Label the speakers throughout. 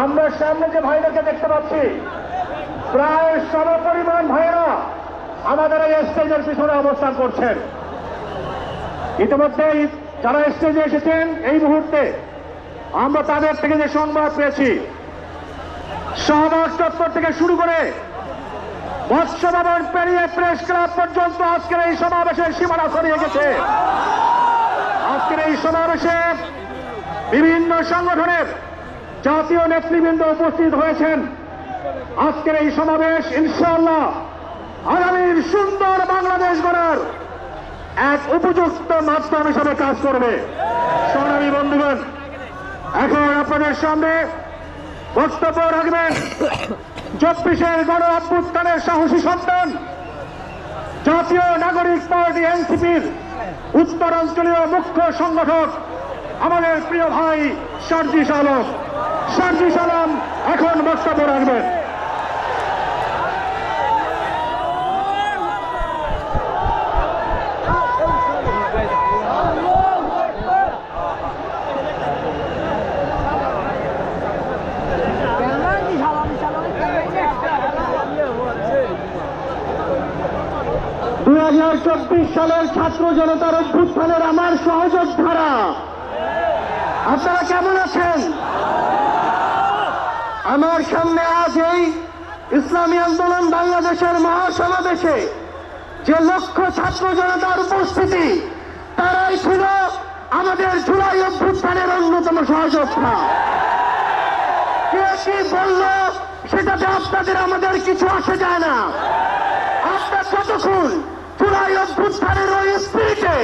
Speaker 1: সামনে যে ভাইদেরকে দেখতে পাচ্ছি, প্রায় সমপরিমাণ ভাইয়েরা আমাদের এই স্টেজের পিছনে অবস্থান করছেন। ইতিমধ্যেই যারা স্টেজে এসেছেন, এই মুহূর্তে আমরা তাদের থেকে যে সংবাদ পেয়েছি শাহবাগ চত্বর থেকে শুরু করে মৎস্য ভবন পেরিয়ে প্রেস ক্লাব পর্যন্ত আজকের এই সমাবেশের সীমানা ছড়িয়ে গেছে। আজকের এই সমাবেশে বিভিন্ন সংগঠনের জাতীয় নেতৃবৃন্দ উপস্থিত হয়েছেন। আজকের এই সমাবেশ, ইনশাআল্লাহ, আগামীর সুন্দর বাংলাদেশ গড়ার এক উপযুক্ত মাধ্যম হিসাবে কাজ করবে। সোনালী বন্ধুগণ, এখন আপনাদের সামনে বক্তব্য রাখবেন। চব্বিশের গণ অভ্যুত্থানের সাহসী সন্তান, জাতীয় নাগরিক পার্টি এনসিপির উত্তরাঞ্চলীয় মুখ্য সংগঠক, আমাদের প্রিয় ভাই সার্জিস আলম। সার্জিস আলম এখন বক্তব্য রাখবেন। চব্বিশ সালের ছাত্র জনতার অভ্যুত্থানের আমার সহযোদ্ধারা, আপনারা কেমন আছেন? আমার সামনে আজ এই ইসলামী আন্দোলন বাংলাদেশের মহাসমাবেশে যে লক্ষ ছাত্র জনতার উপস্থিতি, তারাই ছিল আমাদের জুলাই অভ্যুত্থানের অন্যতম সহযোদ্ধা। কে কি বলল, সেটাতে আপনাদের আমাদের কিছু আসে যায় না। আপনার কতক্ষণ জুলাই অভ্যুত্থানের ওই স্পিরিটে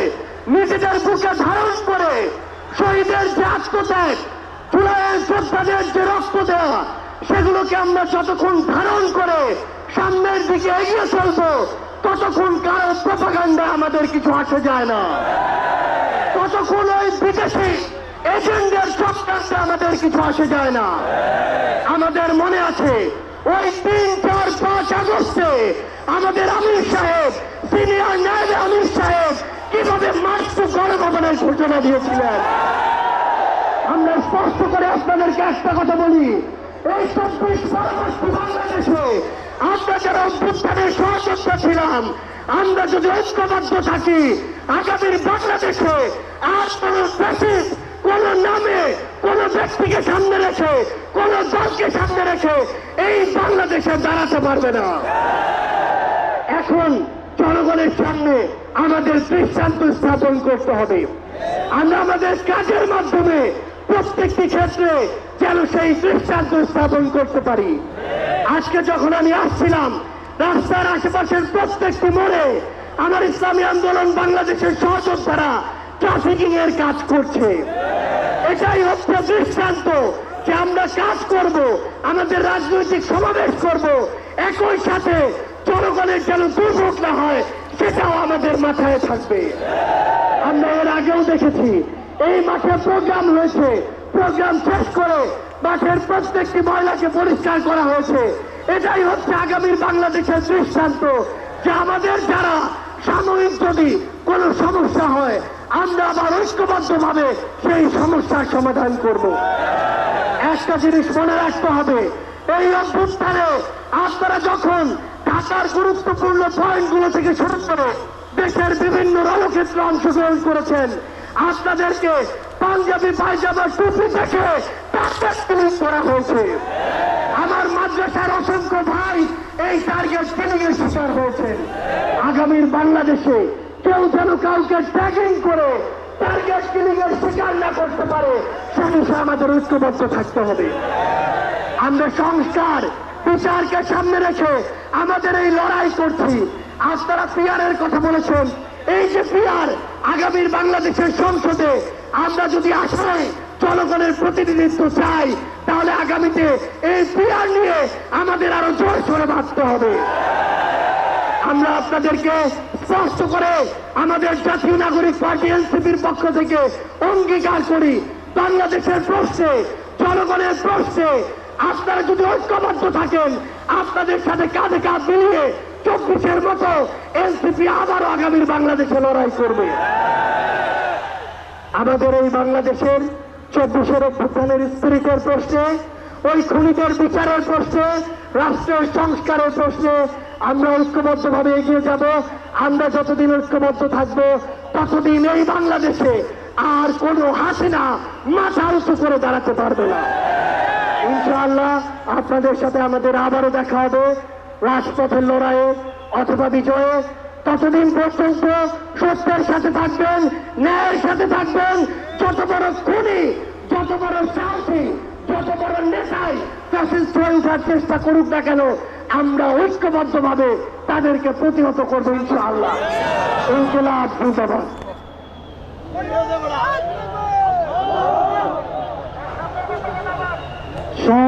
Speaker 1: নিজেদের বুকে ধারণ করে শহীদের যে আত্মত্যাগ সেগুলোকে আমরা যতক্ষণ ধারণ করে সামনের দিকে এগিয়ে চলবো, ততক্ষণ কারও প্রপাগান্ডা আমাদের কিছু আসে যায় না। ততক্ষণ ওই বিদেশি আমাদের কিছু আসে যায় না। আমাদের মনে আছে, ওই তিন, চার, পাঁচ আগস্টে আমাদের আমির সাহেব, সিনিয়র নায়ব আমির সাহেব কীভাবে মার্চ গণভবনের ঘোষণা দিয়েছিলেন? স্পষ্ট করে আপনাদেরকে একটা কথা বলি। এই চব্বিশ পরবর্তী বাংলাদেশে আমরা যারা অভ্যুত্থানের ছিলাম, আমরা যদি ঐক্যবদ্ধ থাকি, আগামীর বাংলাদেশে আর কোন কোন নামে, কোন ব্যক্তিকে সামনে রেখে, কোন দলকে সামনে রেখে এই বাংলাদেশে দাঁড়াতে পারবে না। এখন জনগণের সামনে আমাদের দৃষ্টান্ত স্থাপন করতে হবে। আমরা আমাদের কাজের মাধ্যমে প্রত্যেকটি ক্ষেত্রে যেন সেই দৃষ্টান্ত স্থাপন করতে পারি। আজকে যখন আমি আসছিলাম, রাস্তার আশেপাশের প্রত্যেকটি মোড়ে আমার ইসলামী আন্দোলন বাংলাদেশের সহযোদ্ধারা ট্রাফিকিং এর কাজ করছে। এটাই হচ্ছে দৃষ্টান্ত যে আমরা কাজ করব, আমাদের রাজনৈতিক সমাবেশ করব, একই সাথে জনগণের যেন দুর্ভোগ না হয়, সেটাও আমাদের মাথায় থাকবে। আমরা এর আগেও দেখেছি এই মাঠে প্রোগ্রাম হয়েছে প্রোগ্রাম শেষ করে মাঠের প্রত্যেকটি ময়লাকে পরিষ্কার করা হয়েছে। এটাই হচ্ছে আগামীর বাংলাদেশের দৃষ্টান্ত যে আমাদের যারা সাময়িক যদি কোনো সমস্যা হয়, আমরা আবার ঐক্যবদ্ধ ভাবে সেই সমস্যার সমাধান করব। একটা জিনিস মনে রাখতে হবে, এই অভ্যুত্থানে আপনারা যখন ঢাকার গুরুত্বপূর্ণ পয়েন্টগুলো থেকে শুরু করে দেশের বিভিন্ন রণক্ষেত্রে অংশগ্রহণ করেছেন আপনাদেরকে পাঞ্জাবি, পায়জামা, টুপি ক্লিক করা হয়েছে। আমার মাদ্রাসার অসংখ্য ভাই এই টার্গেট এর শিকার হয়েছেন আগামীর বাংলাদেশে কেউ যেন কাউকে ট্যাগিং করে টার্গেট কিলিং শিকার না করতে পারে, সে বিষয়ে আমাদের ঐক্যবদ্ধ থাকতে হবে। আমরা সংস্কার, বিচারকে সামনে রেখে আমাদের এই লড়াই করছি। আজ তারা পিয়ারের কথা বলেছেন। এই যে পিয়ার আগামীর বাংলাদেশের সংসদে আমরা যদি আশায় জনগণের প্রতিনিধিত্ব চাই, তাহলে আগামীতে এই পিয়ার নিয়ে আমাদের আরও জোর সরে বাঁচতে হবে। আমরা আপনাদেরকে স্পষ্ট করে আমাদের জাতীয় নাগরিক পার্টি এনসিপির পক্ষ থেকে অঙ্গীকার করি, বাংলাদেশের প্রশ্নে, জনগণের প্রশ্নে আপনারা যদি ঐক্যবদ্ধ থাকেন, আপনাদের সাথে কাঁধে কাঁধ মিলিয়ে চব্বিশের মতো এনসিপি আবারও আগামীর বাংলাদেশে লড়াই করবে। আমাদের এই বাংলাদেশের চব্বিশের অভ্যুত্থানের স্পিরিটের প্রশ্নে, ওই খুনিদের বিচারের প্রশ্নে, রাষ্ট্রের সংস্কারের প্রশ্নে আমরা ঐক্যবদ্ধভাবে এগিয়ে যাব। আমরা যতদিন ঐক্যবদ্ধ থাকব, ততদিন এই বাংলাদেশে আর কোনো হাসিনা মাথা উঁচু করে দাঁড়াতে পারবে না। ইনশাআল্লাহ আপনাদের সাথে আমাদের আবারও দেখা হবে। রাজপথের লড়াইয়ে অথবা বিজয়ে ততদিন পর্যন্ত সত্যের সাথে থাকবেন ন্যায়ের সাথে থাকবেন। যত বড় খুনি যত বড় সাহসী যত বড় নেশায় ফ্যাসিস্ট হয়ে ওঠার চেষ্টা করুক না কেন আমরা ঐক্যবদ্ধ ভাবে তাদেরকে প্রতিহত করব ইনশাআল্লাহ। ইনকলাব জিন্দাবাদ। সব